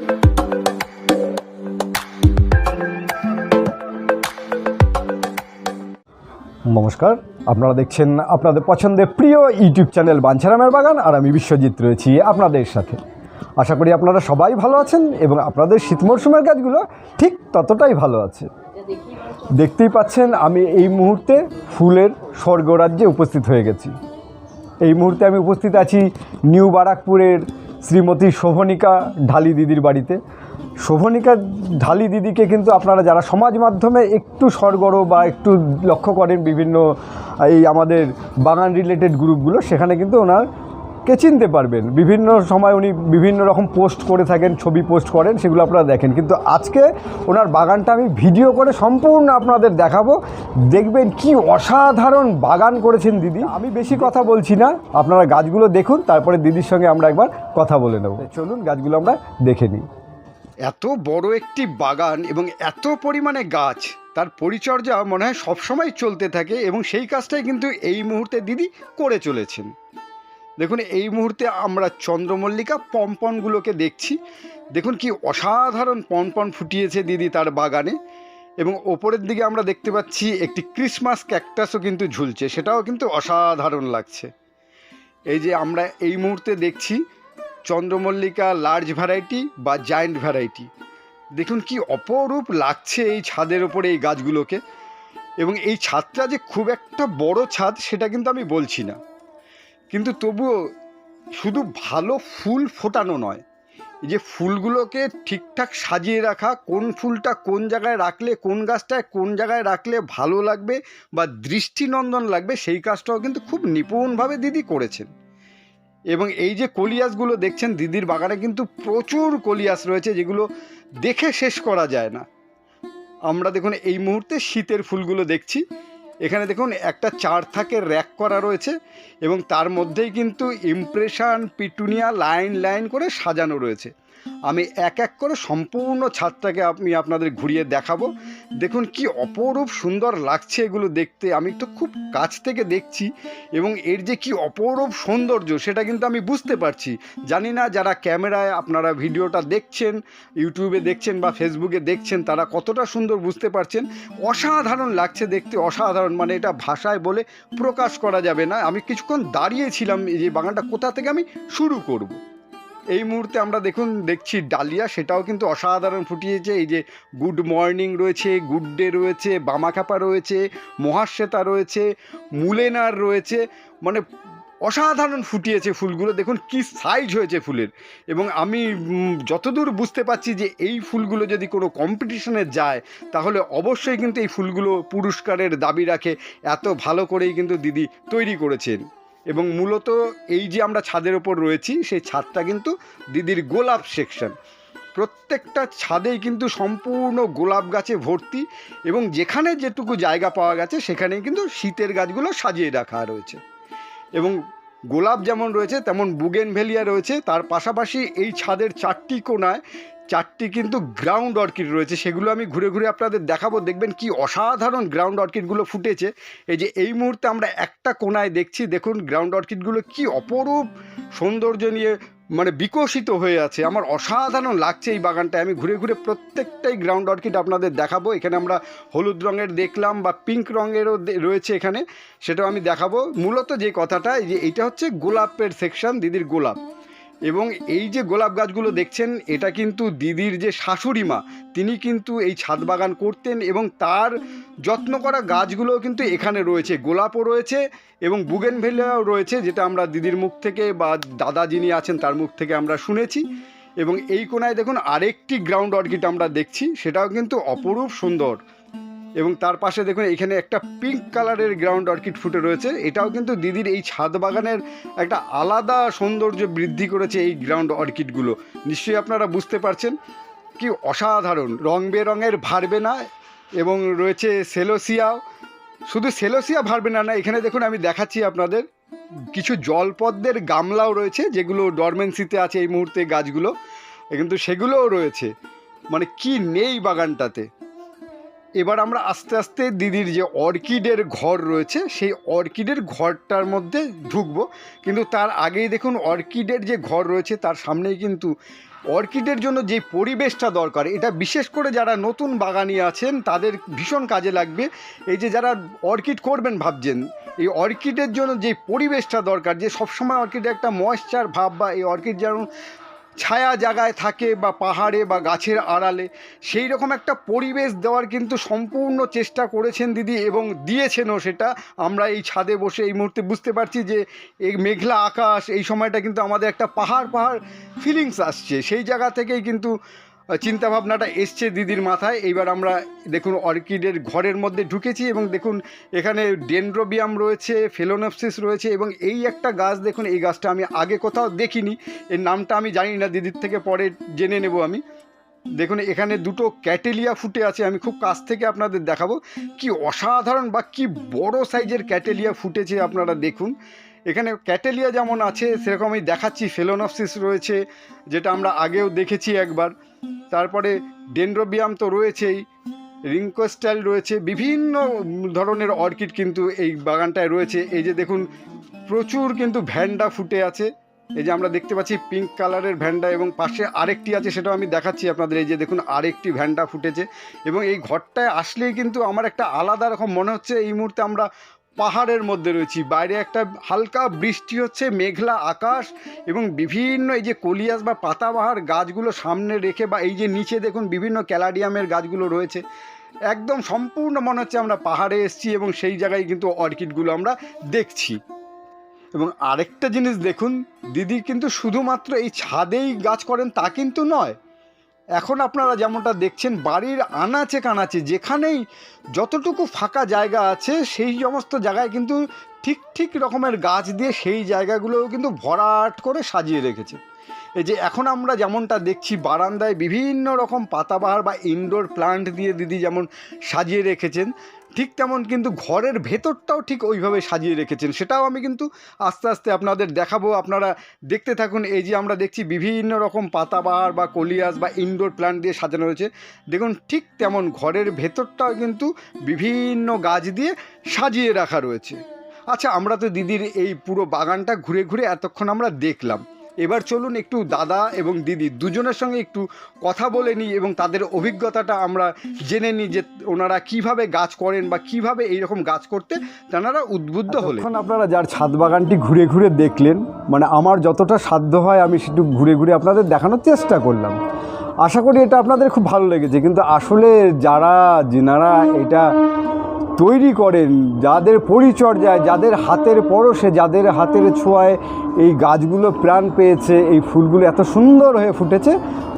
নমস্কার, আপনারা দেখছেন আপনাদের পছন্দের প্রিয় ইউটিউব চ্যানেল বাঞ্ছারামের বাগান আর আমি বিশ্বজিৎ রয়েছি আপনাদের সাথে। আশা করি আপনারা সবাই ভালো আছেন এবং আপনাদের শীত মরশুমের গাছগুলো ঠিক ততটাই ভালো আছে। দেখতেই পাচ্ছেন, আমি এই মুহূর্তে ফুলের স্বর্গরাজ্যে উপস্থিত হয়ে গেছি। এই মুহূর্তে আমি উপস্থিত আছি নিউ বারাকপুরের শ্রীমতী শোভনিকা ঢালি দিদির বাড়িতে। শোভনিকা ঢালি দিদিকে কিন্তু আপনারা যারা সমাজ মাধ্যমে একটু সরগর বা একটু লক্ষ্য করেন বিভিন্ন, এই আমাদের বাগান রিলেটেড গ্রুপগুলো সেখানে কিন্তু ওনার কে চিনতে পারবেন? বিভিন্ন সময় উনি বিভিন্ন রকম পোস্ট করে থাকেন, ছবি পোস্ট করেন, সেগুলো আপনারা দেখেন। কিন্তু আজকে ওনার বাগানটা আমি ভিডিও করে সম্পূর্ণ আপনাদের দেখাবো। দেখবেন কি অসাধারণ বাগান করেছেন দিদি। আমি বেশি কথা বলছি না, আপনারা গাছগুলো দেখুন, তারপরে দিদির সঙ্গে আমরা একবার কথা বলে নেব। চলুন, গাছগুলো আমরা দেখে নিই। এত বড় একটি বাগান এবং এত পরিমাণে গাছ, তার পরিচর্যা মনে হয় সবসময় চলতে থাকে এবং সেই কাজটাই কিন্তু এই মুহূর্তে দিদি করে চলেছেন। দেখুন, এই মুহূর্তে আমরা চন্দ্রমল্লিকা পম্পনগুলোকে দেখছি। দেখুন কি অসাধারণ পনপন ফুটিয়েছে দিদি তার বাগানে এবং ওপরের দিকে আমরা দেখতে পাচ্ছি একটি ক্রিসমাস ক্যাকটাসও কিন্তু ঝুলছে, সেটাও কিন্তু অসাধারণ লাগছে। এই যে আমরা এই মুহূর্তে দেখছি চন্দ্রমল্লিকা লার্জ ভ্যারাইটি বা জায়েন্ট ভ্যারাইটি দেখুন কি অপরূপ লাগছে এই ছাদের ওপরে এই গাছগুলোকে এবং এই ছাদটা যে খুব একটা বড় ছাদ, সেটা কিন্তু আমি বলছি না। কিন্তু তবুও শুধু ভালো ফুল ফোটানো নয় যে ফুলগুলোকে ঠিকঠাক সাজিয়ে রাখা, কোন ফুলটা কোন জায়গায় রাখলে, কোন গাছটায় কোন জায়গায় রাখলে ভালো লাগবে বা দৃষ্টিনন্দন লাগবে, সেই কাজটাও কিন্তু খুব নিপুণভাবে দিদি করেছেন। এবং এই যে কলিয়াসগুলো দেখছেন, দিদির বাগানে কিন্তু প্রচুর কলিয়াস রয়েছে, যেগুলো দেখে শেষ করা যায় না। আমরা দেখুন এই মুহূর্তে শীতের ফুলগুলো দেখছি। এখানে দেখুন, একটা চার থাকে র্যাক করা রয়েছে এবং তার মধ্যেই কিন্তু ইমপ্রেশন পিটুনিয়া লাইন লাইন করে সাজানো রয়েছে। আমি এক এক করে সম্পূর্ণ ছাদটাকে আমি আপনাদের ঘুরিয়ে দেখাবো। দেখুন কি অপরূপ সুন্দর লাগছে এগুলো দেখতে। আমি তো খুব কাছ থেকে দেখছি এবং এর যে কি অপরূপ সৌন্দর্য সেটা কিন্তু আমি বুঝতে পারছি। জানি না যারা ক্যামেরায় আপনারা ভিডিওটা দেখছেন, ইউটিউবে দেখছেন বা ফেসবুকে দেখছেন তারা কতটা সুন্দর বুঝতে পারছেন। অসাধারণ লাগছে দেখতে, অসাধারণ মানে এটা ভাষায় বলে প্রকাশ করা যাবে না। আমি কিছুক্ষণ দাঁড়িয়েছিলাম এই যে বাগানটা কোথা থেকে আমি শুরু করব। এই মুহূর্তে আমরা দেখুন, দেখছি ডালিয়া, সেটাও কিন্তু অসাধারণ ফুটিয়েছে। এই যে গুড মর্নিং রয়েছে, গুড ডে রয়েছে বামাখাপা রয়েছে, মহাশ্বেতা রয়েছে, মুলেনার রয়েছে। মানে অসাধারণ ফুটিয়েছে ফুলগুলো। দেখুন কি সাইজ হয়েছে ফুলের। এবং আমি যতদূর বুঝতে পারছি যে এই ফুলগুলো যদি কোনো কম্পিটিশনে যায়, তাহলে অবশ্যই কিন্তু এই ফুলগুলো পুরস্কারের দাবি রাখে। এত ভালো করেই কিন্তু দিদি তৈরি করেছেন। এবং মূলত এই যে আমরা ছাদের ওপর রয়েছি, সেই ছাদটা কিন্তু দিদির গোলাপ সেকশন প্রত্যেকটা ছাদেই কিন্তু সম্পূর্ণ গোলাপ গাছে ভর্তি এবং যেখানে যেটুকু জায়গা পাওয়া গেছে, সেখানেই কিন্তু শীতের গাছগুলো সাজিয়ে রাখা রয়েছে। এবং গোলাপ যেমন রয়েছে, তেমন বুগেন বুগেনভেলিয়া রয়েছে। তার পাশাপাশি এই ছাদের চারটি কোণায় চারটি কিন্তু গ্রাউন্ড অর্কিড রয়েছে, সেগুলো আমি ঘুরে ঘুরে আপনাদের দেখাবো। দেখবেন কি অসাধারণ গ্রাউন্ড অর্কিডগুলো ফুটেছে। এই যে এই মুহূর্তে আমরা একটা কোণায় দেখছি, দেখুন গ্রাউন্ড অর্কিডগুলো কি অপরূপ সৌন্দর্য নিয়ে মানে বিকশিত হয়ে আছে। আমার অসাধারণ লাগছে এই বাগানটা আমি ঘুরে ঘুরে প্রত্যেকটাই গ্রাউন্ড অর্কিড আপনাদের দেখাবো। এখানে আমরা হলুদ রঙের দেখলাম বা পিঙ্ক রঙেরও রয়েছে এখানে। সেটাও আমি দেখাবো। মূলত যে কথাটা যে এইটা হচ্ছে গোলাপের সেকশন দিদির গোলাপ। এবং এই যে গোলাপ গাছগুলো দেখছেন, এটা কিন্তু দিদির যে শাশুড়ি মা, তিনি কিন্তু এই ছাদ বাগান করতেন এবং তার যত্ন করা গাছগুলোও কিন্তু এখানে রয়েছে। গোলাপও রয়েছে এবং বুগেন বুগেনভেলিয়াও রয়েছে, যেটা আমরা দিদির মুখ থেকে বা দাদা যিনি আছেন তার মুখ থেকে আমরা শুনেছি। এবং এই কোনায় দেখুন, আরেকটি গ্রাউন্ড অর্কিড আমরা দেখছি, সেটাও কিন্তু অপরূপ সুন্দর। এবং তার পাশে দেখুন এখানে একটা পিঙ্ক কালারের গ্রাউন্ড অর্কিড ফুটে রয়েছে। এটাও কিন্তু দিদির এই ছাদ বাগানের একটা আলাদা সৌন্দর্য বৃদ্ধি করেছে এই গ্রাউন্ড অর্কিডগুলো নিশ্চয়ই আপনারা বুঝতে পারছেন কি অসাধারণ। রং বেরঙের ভারবেনা এবং রয়েছে সেলোসিয়াও শুধু সেলোসিয়া ভারবেনা না এখানে দেখুন আমি দেখাচ্ছি আপনাদের কিছু জলপদ্মের গামলাও রয়েছে, যেগুলো ডরমেন্সিতে আছে এই মুহূর্তে গাছগুলো। কিন্তু সেগুলোও রয়েছে। মানে কি নেই বাগানটাতে। এবার আমরা আস্তে আস্তে দিদির যে অর্কিডের ঘর রয়েছে, সেই অর্কিডের ঘরটার মধ্যে ঢুকবো। কিন্তু তার আগেই দেখুন অর্কিডের যে ঘর রয়েছে, তার সামনেই কিন্তু অর্কিডের জন্য যে পরিবেশটা দরকার, এটা বিশেষ করে যারা নতুন বাগানি আছেন, তাদের ভীষণ কাজে লাগবে। এই যে যারা অর্কিড করবেন ভাবছেন, এই অর্কিডের জন্য যে পরিবেশটা দরকার, যে সবসময় অর্কিডে একটা ময়েশ্চার ভাব বা এই অর্কিড যেমন ছায়া জায়গায় থাকে বা পাহাড়ে বা গাছের আড়ালে, সেই রকম একটা পরিবেশ দেওয়ার কিন্তু সম্পূর্ণ চেষ্টা করেছেন দিদি এবং দিয়েছেনও সেটা। আমরা এই ছাদে বসে এই মুহূর্তে বুঝতে পারছি যে এই মেঘলা আকাশ, এই সময়টা কিন্তু আমাদের একটা পাহাড় পাহাড় ফিলিংস আসছে। সেই জায়গা থেকেই কিন্তু চিন্তাভাবনাটা এসছে দিদির মাথায়। এইবার আমরা দেখুন অর্কিডের ঘরের মধ্যে ঢুকেছি এবং দেখুন এখানে ডেনড্রোবিয়াম রয়েছে, ফেলোনপসিস রয়েছে এবং এই একটা গাছ দেখুন, এই গাছটা আমি আগে কোথাও দেখিনি। এর নামটা আমি জানি না, দিদির থেকে পরে জেনে নেব আমি। দেখুন এখানে দুটো ক্যাটেলিয়া ফুটে আছে, আমি খুব কাছ থেকে আপনাদের দেখাবো। কি অসাধারণ বা কি বড় সাইজের ক্যাটেলিয়া ফুটেছে আপনারা দেখুন। এখানে ক্যাটেলিয়া যেমন আছে সেরকম আমি দেখাচ্ছি, ফেলোনপসিস রয়েছে, যেটা আমরা আগেও দেখেছি একবার। তারপরে ডেনড্রোবিয়াম তো রয়েছেই রিঙ্কোস্টাইল রয়েছে, বিভিন্ন ধরনের অর্কিড কিন্তু এই বাগানটায় রয়েছে। এই যে দেখুন, প্রচুর কিন্তু ভ্যান্ডা ফুটে আছে। এই যে আমরা দেখতে পাচ্ছি পিঙ্ক কালারের ভ্যান্ডা এবং পাশে আরেকটি আছে, সেটাও আমি দেখাচ্ছি আপনাদের। এই যে দেখুন, আরেকটি ভ্যান্ডা ফুটেছে এবং এই ঘরটায় আসলেই কিন্তু আমার একটা আলাদা রকম মনে হচ্ছে। এই মুহূর্তে আমরা পাহাড়ের মধ্যে রয়েছি। বাইরে একটা হালকা বৃষ্টি হচ্ছে, মেঘলা আকাশ এবং বিভিন্ন এই যে কলিয়াস বা পাতাবাহার গাছগুলো সামনে রেখে বা এই যে নিচে দেখুন বিভিন্ন ক্যালাডিয়ামের গাছগুলো রয়েছে। একদম সম্পূর্ণ মনে হচ্ছে আমরা পাহাড়ে এসেছি এবং সেই জায়গায় কিন্তু অর্কিডগুলো আমরা দেখছি। এবং আরেকটা জিনিস দেখুন, দিদি কিন্তু শুধুমাত্র এই ছাদেই গাছ করেন তা কিন্তু নয় এখন আপনারা যেমনটা দেখছেন, বাড়ির আনাচে কানাচে যেখানেই যতটুকু ফাঁকা জায়গা আছে, সেই সমস্ত জায়গায় কিন্তু ঠিক ঠিক রকমের গাছ দিয়ে সেই জায়গাগুলোও কিন্তু ভরাট করে সাজিয়ে রেখেছে। এই যে এখন আমরা যেমনটা দেখছি, বারান্দায় বিভিন্ন রকম পাতাবাহার বা ইনডোর প্লান্ট দিয়ে দিদি যেমন সাজিয়ে রেখেছেন ঠিক তেমন কিন্তু ঘরের ভেতরটাও ঠিক ওইভাবে সাজিয়ে রেখেছেন। সেটাও আমি কিন্তু আস্তে আস্তে আপনাদের দেখাবো। আপনারা দেখতে থাকুন, এই যে আমরা দেখছি বিভিন্ন রকম পাতাবাহার বা কলিয়াস বা ইনডোর প্ল্যান্ট দিয়ে সাজানো রয়েছে। দেখুন, ঠিক তেমন ঘরের ভেতরটাও কিন্তু বিভিন্ন গাছ দিয়ে সাজিয়ে রাখা রয়েছে। আচ্ছা আমরা তো দিদির এই পুরো বাগানটা ঘুরে ঘুরে এতক্ষণ আমরা দেখলাম। এবার চলুন একটু দাদা এবং দিদি দুজনের সঙ্গে একটু কথা বলে নিই এবং তাদের অভিজ্ঞতাটা আমরা জেনে নিই যে ওনারা কীভাবে গাছ করেন বা কীভাবে এইরকম গাছ করতে তেনারা উদ্বুদ্ধ হলেন। এখন আপনারা যার ছাদ বাগানটি ঘুরে ঘুরে দেখলেন মানে আমার যতটা সাধ্য হয় আমি সেটু ঘুরে ঘুরে আপনাদের দেখানোর চেষ্টা করলাম। আশা করি এটা আপনাদের খুব ভালো লেগেছে, কিন্তু আসলে যারা, যেনারা এটা তৈরি করেন, যাদের পরিচর্যায়, যাদের হাতের পরশে, যাদের হাতের ছোঁয়ায় এই গাছগুলো প্রাণ পেয়েছে, এই ফুলগুলো এত সুন্দর হয়ে ফুটেছে,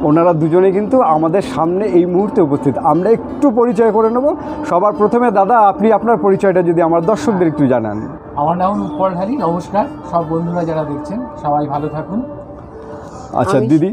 ওনারা দুজনে কিন্তু আমাদের সামনে এই মুহূর্তে উপস্থিত। আমরা একটু পরিচয় করে নেব। সবার প্রথমে, দাদা, আপনি আপনার পরিচয়টা যদি আমার দর্শকদের একটু জানান। আমার নাম উৎপল ঢালি নমস্কার। সব বন্ধুরা যারা দেখছেন, সবাই ভালো থাকুন। আচ্ছা দিদি?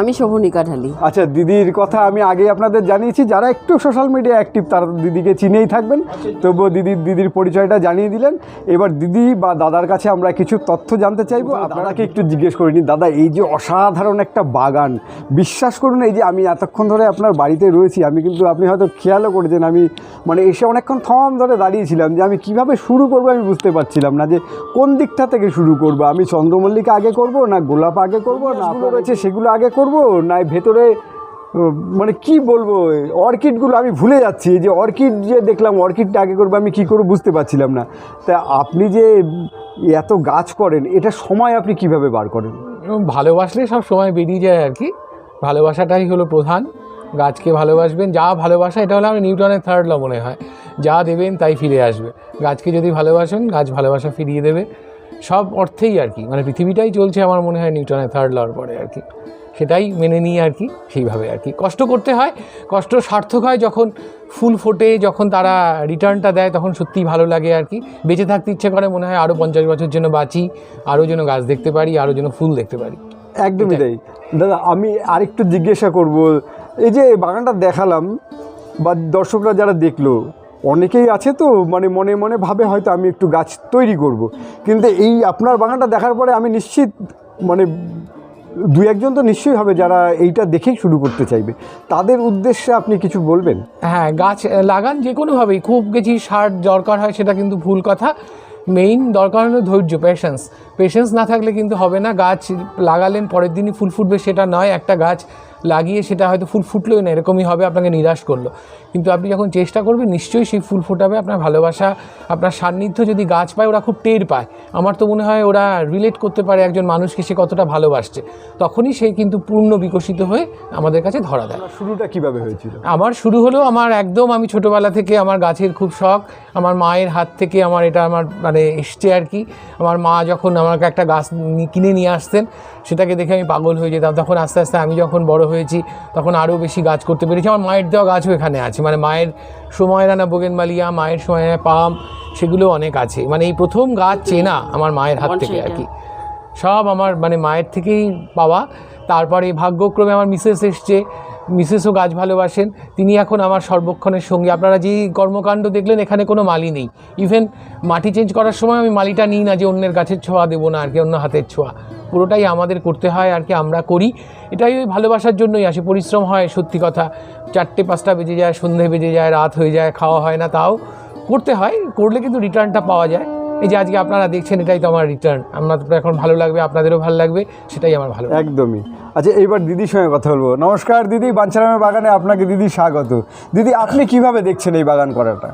আমি শোভনিকা ঢালি। আচ্ছা দিদির কথা আমি আগে আপনাদের জানিয়েছি যারা একটু সোশ্যাল মিডিয়া অ্যাক্টিভ তারা দিদিকে চিনেই থাকবেন। তবুও দিদির দিদির পরিচয়টা জানিয়ে দিলেন। এবার দিদি বা দাদার কাছে আমরা কিছু তথ্য জানতে চাইব। আপনাকে একটু জিজ্ঞেস করে নিই। দাদা এই যে অসাধারণ একটা বাগান বিশ্বাস করুন এই যে আমি এতক্ষণ ধরে আপনার বাড়িতে রয়েছি আমি কিন্তু আপনি হয়তো খেয়ালও করেছেন আমি মানে এসে অনেকক্ষণ থম ধরে দাঁড়িয়েছিলাম যে আমি কীভাবে শুরু করব আমি বুঝতে পারছিলাম না যে কোন দিকটা থেকে শুরু করব আমি চন্দ্রমল্লিকা আগে করব না গোলাপ আগে করব না আপনার রয়েছে সেগুলো আগে করব? না ভেতরে মানে কি বলব? অর্কিডগুলো আমি ভুলে যাচ্ছি। যে অর্কিড যে দেখলাম, অর্কিডটা আগে করব, আমি কি করব বুঝতে পারছিলাম না। তা আপনি যে এত গাছ করেন, এটা সময় আপনি কীভাবে বার করেন? ভালোবাসলে সব সময় বেরিয়ে যায় আর কি। ভালোবাসাটাই হলো প্রধান। গাছকে ভালোবাসবেন, যা ভালোবাসা, এটা হলো আমি নিউটনের থার্ড ল মনে হয়। যা দেবেন, তাই ফিরে আসবে। গাছকে যদি ভালোবাসেন, গাছ ভালোবাসা ফিরিয়ে দেবে। সব অর্থেই আর কি। মানে পৃথিবীটাই চলছে আমার মনে হয় নিউটনের থার্ড লর পরে আর কি। সেটাই মেনে নিয়ে আর কি সেইভাবে আর কি। কষ্ট করতে হয় কষ্ট সার্থক হয় যখন ফুল ফোটে যখন তারা রিটার্নটা দেয় তখন সত্যিই ভালো লাগে আর কি। বেঁচে থাকতে ইচ্ছে করে মনে হয় আরও পঞ্চাশ বছর জন্য বাঁচি আরও যেন গাছ দেখতে পারি আরও যেন ফুল দেখতে পারি। একদমই তাই। দাদা আমি আরেকটু জিজ্ঞাসা করব এই যে বাগানটা দেখালাম বা দর্শকরা যারা দেখল অনেকেই আছে তো মানে মনে মনে ভাবে হয়তো আমি একটু গাছ তৈরি করব। কিন্তু এই আপনার বাগানটা দেখার পরে আমি নিশ্চিত মানে দু একজন তো নিশ্চয়ই হবে যারা এইটা দেখেই শুরু করতে চাইবে। তাদের উদ্দেশ্যে আপনি কিছু বলবেন? হ্যাঁ গাছ লাগান যে কোনোভাবেই। খুব কিছু সার দরকার হয় সেটা কিন্তু ভুল কথা। মেইন দরকার হলো ধৈর্য পেশেন্স পেশেন্স না থাকলে কিন্তু হবে না। গাছ লাগালেন, পরের দিনই ফুল ফুটবে সেটা নয়। একটা গাছ লাগিয়ে সেটা হয়তো ফুল ফুটলোই না এরকমই হবে আপনাকে নিরাশ করল। কিন্তু আপনি যখন চেষ্টা করবেন নিশ্চয়ই সেই ফুল ফোটাবে আপনার ভালোবাসা আপনার সান্নিধ্য যদি গাছ পায় ওরা খুব টের পায়। আমার তো মনে হয় ওরা রিলেট করতে পারে একজন মানুষকে সে কতটা ভালোবাসছে। তখনই সে কিন্তু পূর্ণ বিকশিত হয়ে আমাদের কাছে ধরা দেয়। শুরুটা কীভাবে হয়েছিল? আমার শুরু হলো আমার একদম আমি ছোটোবেলা থেকে আমার গাছের খুব শখ আমার মায়ের হাত থেকে আমার এটা আমার মানে এসছে আর কি। আমার মা যখন আমাকে একটা গাছ কিনে নিয়ে আসতেন সেটাকে দেখে আমি পাগল হয়ে যেতাম। তখন আস্তে আস্তে আমি যখন বড় হয়েছি তখন আরও বেশি গাছ করতে পেরেছি। আমার মায়ের দেওয়া গাছও এখানে আছে। মানে মায়ের সময় রানা বোগেনমালিয়া মায়ের সময় পাম সেগুলো অনেক আছে। মানে এই প্রথম গাছ চেনা আমার মায়ের হাত থেকে আর কি। সব আমার মানে মায়ের থেকেই পাওয়া। তারপরে ভাগ্যক্রমে আমার মিসেস এসছে। মিসেসও গাছ ভালোবাসেন, তিনি এখন আমার সর্বক্ষণের সঙ্গী। আপনারা যে কর্মকাণ্ড দেখলেন, এখানে কোনো মালি নেই। ইভেন মাটি চেঞ্জ করার সময় আমি মালিটা নিই না যে অন্যের গাছের ছোঁয়া দেবো না, আর কি অন্য হাতের ছোঁয়া। পুরোটাই আমাদের করতে হয়, আর কি আমরা করি। এটাই ওই ভালোবাসার জন্যই আসে, পরিশ্রম হয় সত্যি কথা। চারটে, পাঁচটা বেজে যায়, সন্ধে বেজে যায়, রাত হয়ে যায়, খাওয়া হয় না, তাও করতে হয়। করলে কিন্তু রিটার্নটা পাওয়া যায়। এই যে আজকে আপনারা দেখছেন এটাই তো আমার রিটার্ন আমার তো এখন ভালো লাগবে আপনাদেরও ভালো লাগবে সেটাই আমার ভালো একদমই। আচ্ছা এইবার দিদির সঙ্গে কথা বলব। নমস্কার দিদি বাঞ্ছারামের বাগানে আপনাকে দিদি স্বাগত। দিদি আপনি কীভাবে দেখছেন এই বাগান করাটা?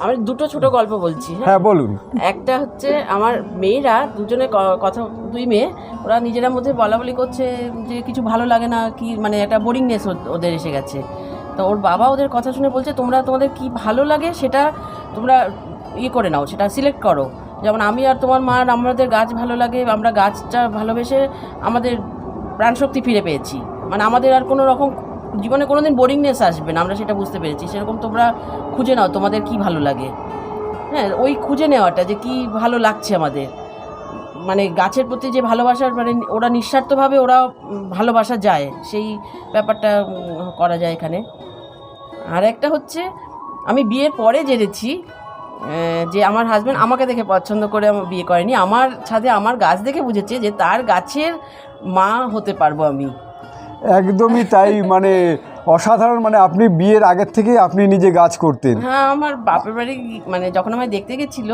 আমি দুটো ছোট গল্প বলছি হ্যাঁ? হ্যাঁ বলুন। একটা হচ্ছে আমার মেয়েরা দুজনে ক- কথা দুই মেয়ে ওরা নিজেরা মধ্যে বলা বলি করছে যে কিছু ভালো লাগে না কি মানে একটা বোরিংনেস ওদের এসে গেছে। তো ওর বাবা ওদের কথা শুনে বলছে, তোমরা তোমাদের কি ভালো লাগে সেটা তোমরা ইয়ে করে নাও, সেটা সিলেক্ট করো। যেমন আমি আর তোমার মা আমাদের গাছ ভালো লাগে, আমরা গাছটা ভালোবেসে আমাদের প্রাণশক্তি ফিরে পেয়েছি। মানে আমাদের আর কোনো রকম জীবনে কোনো দিন বোরিংনেস আসবে না, আমরা সেটা বুঝতে পেরেছি। সেরকম তোমরা খুঁজে নাও তোমাদের কি ভালো লাগে। হ্যাঁ ওই খুঁজে নেওয়াটা যে কি ভালো লাগছে আমাদের। মানে গাছের প্রতি যে ভালোবাসার মানে ওরা নিঃস্বার্থভাবে ওরা ভালোবাসা যায় সেই ব্যাপারটা করা যায় এখানে। আর একটা হচ্ছে আমি বিয়ের পরে জেনেছি যে আমার হাজব্যান্ড আমাকে দেখে পছন্দ করে আমার বিয়ে করেনি। আমার ছাদে আমার গাছ দেখে বুঝেছে যে তার গাছের মা হতে পারব আমি। একদমই তাই মানে অসাধারণ মানে আপনি বিয়ের আগের থেকে আপনি নিজে গাছ করতেন। হ্যাঁ আমার বাপের বাড়ি মানে যখন আমায় দেখতে গেছিল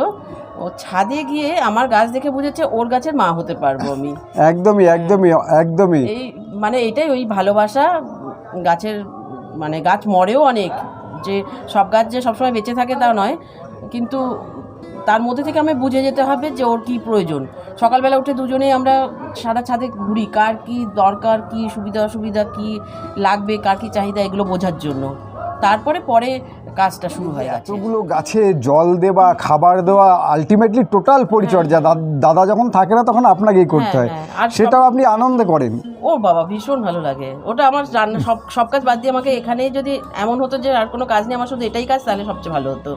ও ছাদে গিয়ে আমার গাছ দেখে বুঝেছে ওর গাছের মা হতে পারব আমি। একদমই একদমই একদমই। এই মানে এটাই ওই ভালোবাসা গাছের মানে গাছ মরেও অনেক। যে সব গাছ যে সবসময় বেঁচে থাকে তা নয় কিন্তু তার মধ্যে থেকে আমি বুঝে যেতে হবে যে ওর কী প্রয়োজন। সকালবেলা উঠে দুজনেই আমরা সারা ছাদে ঘুরি কার কি দরকার কি সুবিধা অসুবিধা কি লাগবে কার কি চাহিদা এগুলো বোঝার জন্য। তারপরে পরে কাজটা শুরু হয় গাছে। এতগুলো গাছে জল দেওয়া খাবার দেওয়া আলটিমেটলি টোটাল পরিচর্যা। দাদা যখন থাকে না তখন আপনাকেই করতে হয় হ্যাঁ, হ্যাঁ। আর সেটাও আপনি আনন্দে করেন। ও বাবা ভীষণ ভালো লাগে। ওটা আমার রান্না সব সব কাজ বাদ দিয়ে আমাকে এখানে যদি এমন হতো যে আর কোনো কাজ নেই আমার শুধু এটাই কাজ তাহলে সবচেয়ে ভালো হতো।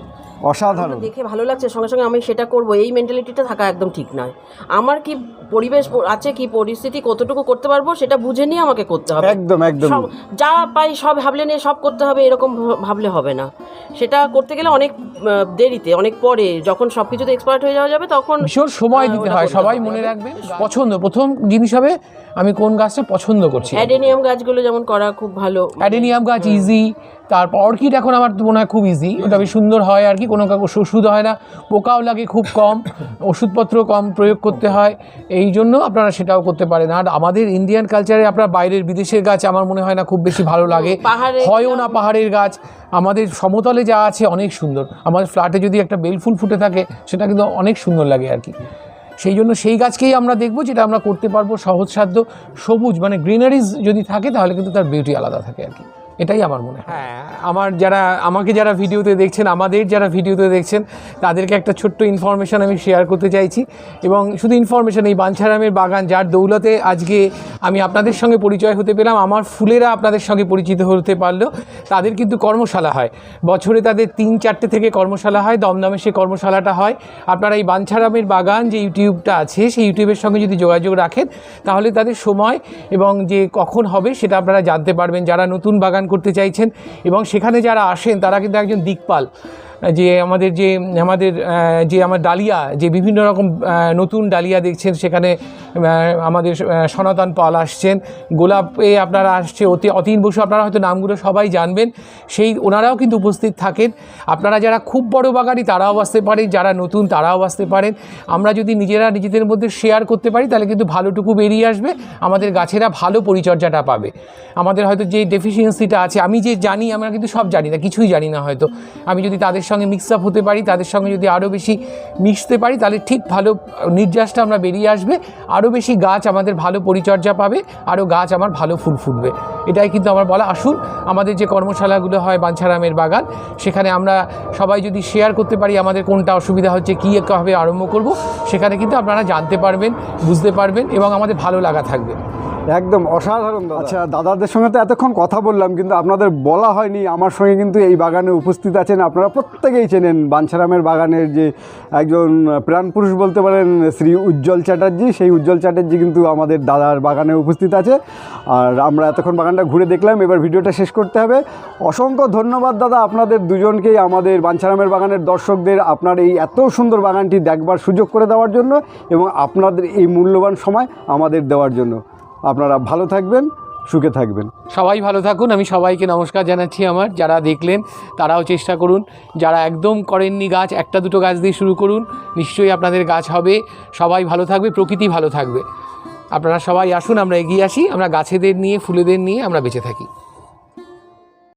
অসাধারণ। দেখে ভালো লাগছে সঙ্গে সঙ্গে আমি সেটা করব। এই মেন্টালিটিটা থাকা একদম ঠিক নয়। আমার কি পরিবেশ আছে কি পরিস্থিতি কতটুকু করতে পারব সেটা বুঝে নিয়ে আমাকে করতে হবে। একদম একদম। সব যা পাই সব ভাবলে নিয়ে সব করতে হবে এরকম ভাবলে হবে না। সেটা করতে গেলে অনেক দেরিতে অনেক পরে যখন সব কিছুতে এক্সপার্ট হয়ে যাওয়া যাবে তখন ভীষণ সময় দিতে হয় সবাই মনে রাখবে পছন্দ প্রথম জিনিস হবে আমি কোন গাছটা পছন্দ করছি। অ্যাডেনিয়াম গাছগুলো যেমন করা খুব ভালো। অ্যাডেনিয়াম গাছ ইজি তারপর অর্কিড এখন আমার মনে হয় খুব ইজি ওটা বেশ সুন্দর হয় আর কি কোনো কাকু ওষুধ হয় না পোকাও লাগে খুব কম ওষুধপত্র কম প্রয়োগ করতে হয় এই জন্য আপনারা সেটাও করতে পারেন। আর আমাদের ইন্ডিয়ান কালচারে আপনার বাইরের বিদেশের গাছ আমার মনে হয় না খুব বেশি ভালো লাগে। হয়ও না পাহাড়ের গাছ। আমাদের সমতলে যা আছে অনেক সুন্দর। আমাদের ফ্ল্যাটে যদি একটা বেলফুল ফুটে থাকে সেটা কিন্তু অনেক সুন্দর লাগে আর কি। সেই জন্য সেই গাছকেই আমরা দেখব যেটা আমরা করতে পারব সহজসাধ্য। সবুজ মানে গ্রিনারিজ যদি থাকে তাহলে কিন্তু তার বিউটি আলাদা থাকে আর কি। এটাই আমার মনে হয়। হ্যাঁ আমার যারা, আমাকে যারা ভিডিওতে দেখছেন, আমাদের যারা ভিডিওতে দেখছেন, তাদেরকে একটা ছোট্ট ইনফরমেশান আমি শেয়ার করতে চাইছি। এবং শুধু ইনফরমেশান এই বাঞ্ছারামের বাগান, যার দৌলতে আজকে আমি আপনাদের সঙ্গে পরিচয় হতে পেলাম, আমার ফুলেরা আপনাদের সঙ্গে পরিচিত হতে পারল। তাদের কিন্তু কর্মশালা হয়। বছরে তাদের তিন, চারটে থেকে কর্মশালা হয়, দমদমে সে কর্মশালাটা হয়। আপনারা এই বাঞ্ছারামের বাগান যে ইউটিউবটা আছে, সেই ইউটিউবের সঙ্গে যদি যোগাযোগ রাখেন, তাহলে তাদের সময় এবং যে কখন হবে সেটা আপনারা জানতে পারবেন। যারা নতুন বাগান করতে চাইছেন এবং সেখানে যারা আসেন তারা কিন্তু একজন দিকপাল। যে আমাদের যে আমাদের যে আমার ডালিয়া, যে বিভিন্ন রকম নতুন ডালিয়া দেখছেন, সেখানে আমাদের সনাতন পাল আসছেন। গোলাপে আপনারা আসছে, অতি, অতীন বসু, আপনারা হয়তো নামগুলো সবাই জানবেন। সেই, ওনারাও কিন্তু উপস্থিত থাকেন। আপনারা যারা খুব বড় বাগানি, তারাও আসতে পারেন। যারা নতুন, তারাও আসতে পারেন। আমরা যদি নিজেরা নিজেদের মধ্যে শেয়ার করতে পারি, তাহলে কিন্তু ভালোটুকু বেরিয়ে আসবে। আমাদের গাছেরা ভালো পরিচর্যাটা পাবে। আমাদের হয়তো যে ডেফিসিয়েন্সিটা আছে, আমি যে জানি, আমরা কিন্তু সব জানি না, কিছুই জানি না হয়তো। আমি যদি তাদের সঙ্গে মিক্স আপ হতে পারি, তাদের সঙ্গে যদি আরও বেশি মিশতে পারি, তাহলে ঠিক ভালো নির্যাসটা আমরা বেরিয়ে আসবে। আরও বেশি গাছ আমাদের ভালো পরিচর্যা পাবে আরও গাছ আমার ভালো ফুল ফুটবে। এটাই কিন্তু আমার বলা আসুন আমাদের যে কর্মশালাগুলো হয় বাঞ্ছারামের বাগান, সেখানে আমরা সবাই যদি শেয়ার করতে পারি আমাদের কোনটা অসুবিধা হচ্ছে, কী কীভাবে আরম্ভ করব, সেখানে কিন্তু আপনারা জানতে পারবেন, বুঝতে পারবেন এবং আমাদের ভালো লাগা থাকবে। একদম অসাধারণ আচ্ছা দাদাদের সঙ্গে তো এতক্ষণ কথা বললাম, কিন্তু আপনাদের বলা হয়নি। আমার সঙ্গে কিন্তু এই বাগানে উপস্থিত আছেন। আপনারা প্রত্যেকেই চেনেন বাঞ্ছারামের বাগানের যে একজন প্রাণপুরুষ বলতে পারেন, শ্রী উজ্জ্বল চ্যাটার্জি। সেই উজ্জ্বল চ্যাটার্জি কিন্তু আমাদের দাদার বাগানে উপস্থিত আছে। আর আমরা এতক্ষণ বাগানটা ঘুরে দেখলাম। এবার ভিডিওটা শেষ করতে হবে। অসংখ্য ধন্যবাদ, দাদা। আপনাদের দুজনকেই আমাদের বাঞ্ছারামের বাগানের দর্শকদের আপনার এই এত সুন্দর বাগানটি দেখবার সুযোগ করে দেওয়ার জন্য এবং আপনাদের এই মূল্যবান সময় আমাদের দেওয়ার জন্য। আপনারা ভালো থাকবেন, সুখে থাকবেন। সবাই ভালো থাকুন, আমি সবাইকে নমস্কার জানাচ্ছি আমার, যারা দেখলেন তারাও চেষ্টা করুন, যারা একদম করেননি গাছ, একটা দুটো গাছ দিয়ে শুরু করুন, নিশ্চয়ই আপনাদের গাছ হবে, সবাই ভালো থাকবে, প্রকৃতি ভালো থাকবে। আপনারা সবাই আসুন, আমরা এগিয়ে আসি, আমরা গাছেদের নিয়ে, ফুলেদের নিয়ে আমরা বেঁচে থাকি।